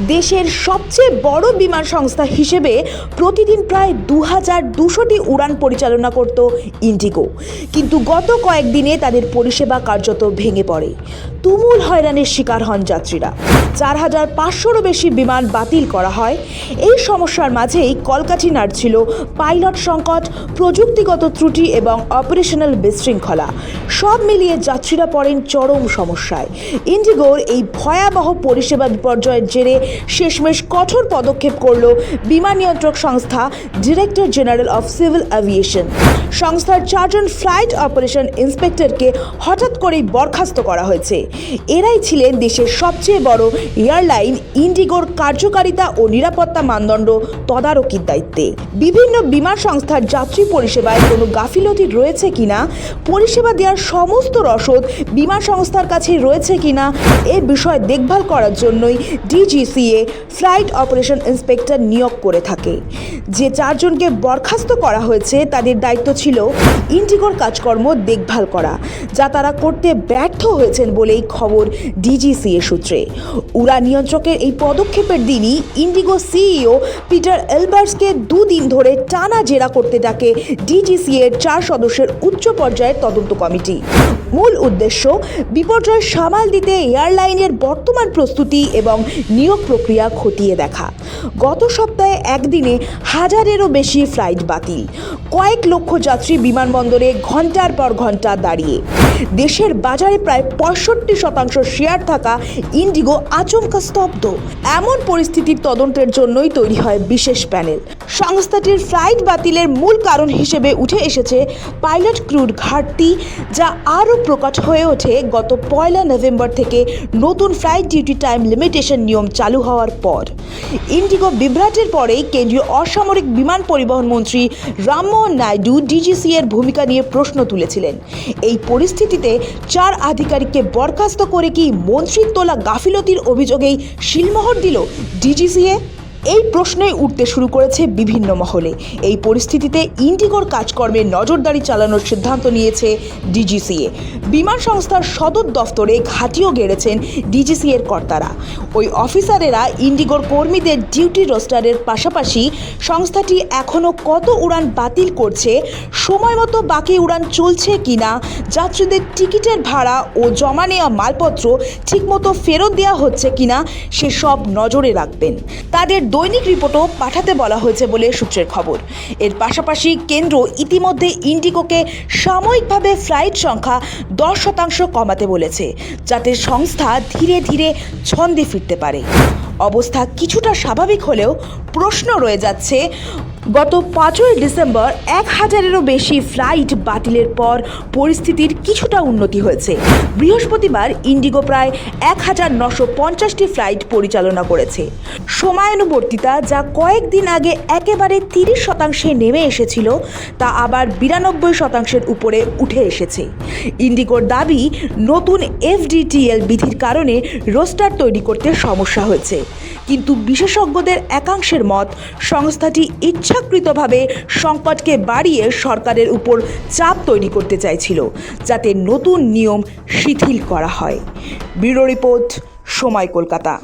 দেশের সবচেয়ে বড় বিমান সংস্থা হিসেবে প্রতিদিন প্রায় দু হাজার দুশোটি উড়ান পরিচালনা করত ইন্ডিগো। কিন্তু গত কয়েকদিনে তাদের পরিষেবা কার্যত ভেঙে পড়ে। তুমুল হয়রানির শিকার হন যাত্রীরা। চার হাজার পাঁচশোরও বেশি বিমান বাতিল করা হয়। এই সমস্যার মাঝেই কলকাঠি নাড়ছিল পাইলট সংকট, প্রযুক্তিগত ত্রুটি এবং অপারেশনাল বিশৃঙ্খলা। সব মিলিয়ে যাত্রীরা পড়েন চরম সমস্যায়। ইন্ডিগোর এই ভয়াবহ পরিষেবা বিপর্যয়ের জেরে শেষমেশ কঠোর পদক্ষেপ করল বিমান নিয়ন্ত্রক সংস্থা director general of civil aviation সংস্থার চারজন ফ্লাইট অপারেশন ইন্সপেক্টরকে হঠাৎ করেই বরখাস্ত করা হয়েছে। এরাই ছিলেন দেশের সবচেয়ে বড় এয়ারলাইন, ইন্ডিগোর কার্যকারিতা ও নিরাপত্তা মানদণ্ড তদারকির দায়িত্বে। বিভিন্ন বিমান সংস্থার যাত্রী পরিষেবায় কোনো গাফিলতি রয়েছে কিনা, পরিষেবা দেওয়ার সমস্ত রসদ বিমান সংস্থার কাছে রয়েছে কিনা, এ বিষয় দেখভাল করার জন্যই ডিজিসিএ ফ্লাইট অপারেশন ইন্সপেক্টর নিয়োগ করে থাকে। যে চারজনকে বরখাস্ত করা হয়েছে, তাদের দায়িত্ব ছিল ইন্ডিগোর কাজকর্ম দেখভাল করা, যা তারা করতে ব্যর্থ হয়েছেন বলেই খবর ডিজিসিএ সূত্রে। উড়া নিয়ন্ত্রকের এই পদক্ষেপের দিনই ইন্ডিগো সিইও পিটার এলবার্সকে দুদিন ধরে টানা জেরা করতে ডাকে ডিজিসিএর চার সদস্যের উচ্চ পর্যায়ের তদন্ত কমিটি। মূল উদ্দেশ্য, বিপর্যয় সামাল দিতে এয়ারলাইনের বর্তমান প্রস্তুতি এবং নিয়োগ প্রক্রিয়া খতিয়ে দেখা। গত সপ্তাহে একদিনে হাজারেরও বেশি ফ্লাইট বাতিল। কয়েক লক্ষ যাত্রী বিমানবন্দরে ঘণ্টার পর ঘণ্টা দাঁড়িয়ে। দেশের বাজারে প্রায় পঁয়ষট্টি শতাংশ শেয়ার থাকা ইন্ডিগো আচমকা স্তব্ধ। এমন পরিস্থিতির তদন্তের জন্যই তৈরি হয় বিশেষ প্যানেল। সংস্থাটির ফ্লাইট বাতিলের মূল কারণ হিসেবে উঠে এসেছে পাইলট ক্রুর ঘাটতি, যা আরও প্রকট হয়ে ওঠে গত পয়লা নভেম্বর থেকে নতুন ফ্লাইট ডিউটি টাইম লিমিটেশন নিয়ম চালু হওয়ার পর। ইন্ডিগো বিভ্রাটের পরেই কেন্দ্রীয় অসামরিক বিমান পরিবহন মন্ত্রী রামমোহন নাইডু ডিজিসি এর ভূমিকা নিয়ে প্রশ্ন তুলেছিলেন। এই পরিস্থিতিতে চার আধিকারিককে বরখাস্ত করে কি মন্ত্রীর তোলা গাফিলতির অভিযোগেই শিলমোহর দিল ডিজিসিএ এই প্রশ্নই উঠতে শুরু করেছে বিভিন্ন মহলে। এই পরিস্থিতিতে ইন্ডিগোর কাজকর্মে নজরদারি চালানোর সিদ্ধান্ত নিয়েছে ডিজিসিএ। বিমান সংস্থার সদর দফতরে ঘাঁটিও গেড়েছেন ডিজিসিএর কর্তারা। ওই অফিসারেরা ইন্ডিগোর কর্মীদের ডিউটি রোস্টারের পাশাপাশি সংস্থাটি এখনও কত উড়ান বাতিল করছে, সময় মতো বাকি উড়ান চলছে কিনা, যাত্রীদের টিকিটের ভাড়া ও জমা নেওয়া মালপত্র ঠিকমতো ফেরত দেওয়া হচ্ছে কিনা, সেসব নজরে রাখবেন। তাদের দৈনিক রিপোর্টও পাঠাতে বলা হয়েছে বলে সূত্রের খবর। এর পাশাপাশি কেন্দ্র ইতিমধ্যে ইন্ডিগোকে সাময়িকভাবে ফ্লাইট সংখ্যা দশ শতাংশ কমাতে বলেছে, যাতে সংস্থা ধীরে ধীরে ছন্দে ফিরতে পারে। অবস্থা কিছুটা স্বাভাবিক হলেও প্রশ্ন রয়ে যাচ্ছে গত পাঁচই ডিসেম্বর এক হাজারেরও বেশি ফ্লাইট বাতিলের পর পরিস্থিতির কিছুটা উন্নতি হয়েছে। বৃহস্পতিবার ইন্ডিগো প্রায় এক হাজার নশো পঞ্চাশটি ফ্লাইট পরিচালনা করেছে। সময়ানুবর্তিতা যা কয়েকদিন আগে একেবারে তিরিশ শতাংশে নেমে এসেছিল, তা আবার বিরানব্বই শতাংশের উপরে উঠে এসেছে। ইন্ডিগোর দাবি, নতুন এফডিটিএল বিধির কারণে রোস্টার তৈরি করতে সমস্যা হয়েছে। কিন্তু বিশেষজ্ঞদের একাংশের মত সংস্থাটি ইচ্ছাকৃতভাবে সংকটকে বাড়িয়ে সরকারের উপর চাপ তৈরি করতে চাইছিল, যাতে নতুন নিয়ম শিথিল করা হয়। ব্যুরো রিপোর্ট, সময় কলকাতা।